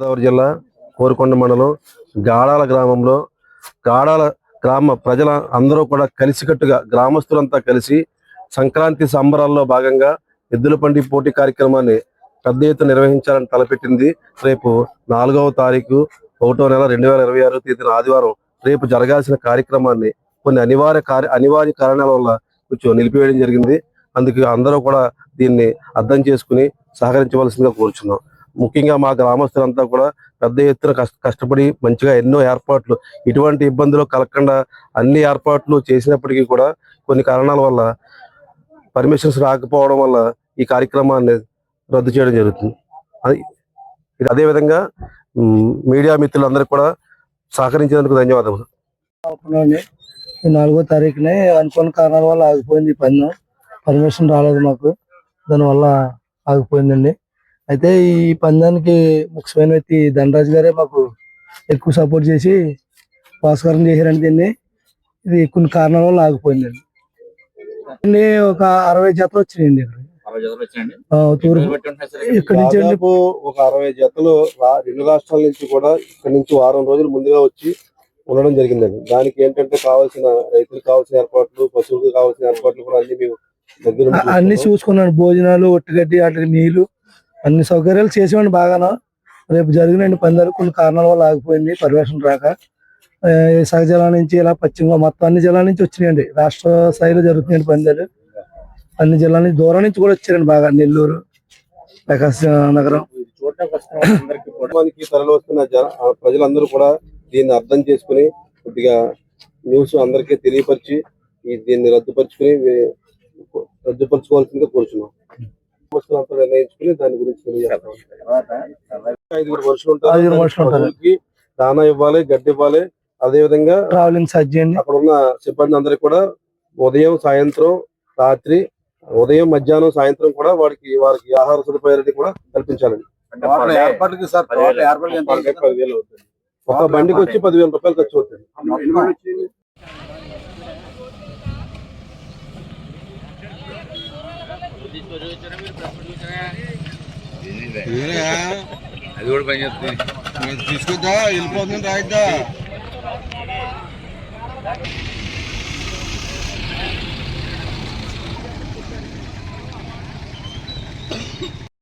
గోదావరి జిల్లా కోరుకొండ మండలం గాడాల గ్రామంలో గాడాల గ్రామ ప్రజల అందరూ కూడా కలిసికట్టుగా గ్రామస్తులంతా కలిసి సంక్రాంతి సంబరాల్లో భాగంగా ఎద్దుల పండి పోటీ కార్యక్రమాన్ని పెద్ద ఎత్తున నిర్వహించాలని తలపెట్టింది. రేపు నాలుగవ తారీఖు ఒకటో నెల రెండు వేల ఇరవై ఆరో తేదీన ఆదివారం రేపు జరగాల్సిన కార్యక్రమాన్ని కొన్ని అనివార్య కార్య అనివార్య కారణాల వల్ల కొంచెం నిలిపివేయడం జరిగింది. అందుకు అందరూ కూడా దీన్ని అర్థం చేసుకుని సహకరించవలసిందిగా కోరుచున్నాం. ముఖ్యంగా మా గ్రామస్తులంతా కూడా పెద్ద ఎత్తున కష్ట కష్టపడి మంచిగా ఎన్నో ఏర్పాట్లు ఇటువంటి ఇబ్బందులు కలగకుండా అన్ని ఏర్పాట్లు చేసినప్పటికీ కూడా కొన్ని కారణాల వల్ల పర్మిషన్స్ రాకపోవడం వల్ల ఈ కార్యక్రమాన్ని రద్దు చేయడం జరుగుతుంది. అది ఇది అదేవిధంగా మీడియా మిత్రులందరూ కూడా సహకరించినందుకు ధన్యవాదములు. నాలుగో తారీఖునే అనుకోని కారణాల వల్ల ఆగిపోయింది ఈ పందెం పర్మిషన్ రాలేదు మాకు. దానివల్ల ఆగిపోయిందండి. అయితే ఈ పందానికి ముఖ్యమైన వ్యక్తి ధనరాజు గారే మాకు ఎక్కువ సపోర్ట్ చేసి భాస్కరం చేశారండి దీన్ని. ఇది కొన్ని కారణాల వల్ల ఆగిపోయిందండి అండి ఒక అరవై జతలు వచ్చినాయండి ఇక్కడ. తూర్పు నుంచి అండి దాదాపు ఒక అరవై జతలు రా- రెండు రాష్ట్రాల నుంచి కూడా ఇక్కడ నుంచి వారం రోజులు ముందుగా వచ్చి ఉండడం జరిగిందండి. దానికి ఏంటంటే కావాల్సిన రైతులకు కావాల్సిన ఏర్పాట్లు పశువులకు కావాల్సిన ఏర్పాట్లు కూడా అన్ని మేము దగ్గర ఉండి అన్ని చూసుకున్నాం. చూసుకున్నాను భోజనాలు ఒట్టుగడ్డి వాటికి నీళ్ళు అన్ని సౌకర్యాలు చేసేవాడిని బాగాను. రేపు జరిగినండి పందాలు కొన్ని కారణాల వల్ల ఆగిపోయింది పర్యవేక్షణ రాక. ఆ, జిల్లా నుంచి ఇలా పశ్చిమ మొత్తం అన్ని జిల్లాల నుంచి వచ్చినాయండి. రాష్ట్ర స్థాయిలో జరుగుతున్నాయండి పందాలు అన్ని జిల్లాల నుంచి దూరం నుంచి కూడా వచ్చారండి బాగా. నెల్లూరు ప్రకాశ నగరం. చూడటానికి వస్తున్న జన ప్రజలందరూ కూడా దీన్ని అర్థం చేసుకుని కొద్దిగా న్యూస్ అందరికీ తెలియపరిచి దీన్ని రద్దుపరుచుకుని రద్దుపరుచుకోవాల్సిందిగా కోరుచున్నాం. నిర్ణయించుకుని దాని గురించి ఐదుగురు మనుషులు ఉంటారు. ఐదుగురు మనుషులు ఉంటారు. పశువులకి దానా ఇవ్వాలి గడ్డి ఇవ్వాలి. అదే విధంగా ట్రావెలింగ్ చేయండి. అక్కడ ఉన్న సిబ్బంది అందరికి కూడా ఉదయం సాయంత్రం రాత్రి ఉదయం మధ్యాహ్నం సాయంత్రం కూడా వాడికి వారికి ఆహార సదుపాయాలని కూడా కల్పించాలండి ఒక బండికి వచ్చి పదివేల రూపాయలు ఖర్చు అవుతుంది. అది కూడా పని చేస్తుంది. తీసుకొద్దా? వెళ్ళిపోతుంది రాయిద్దా?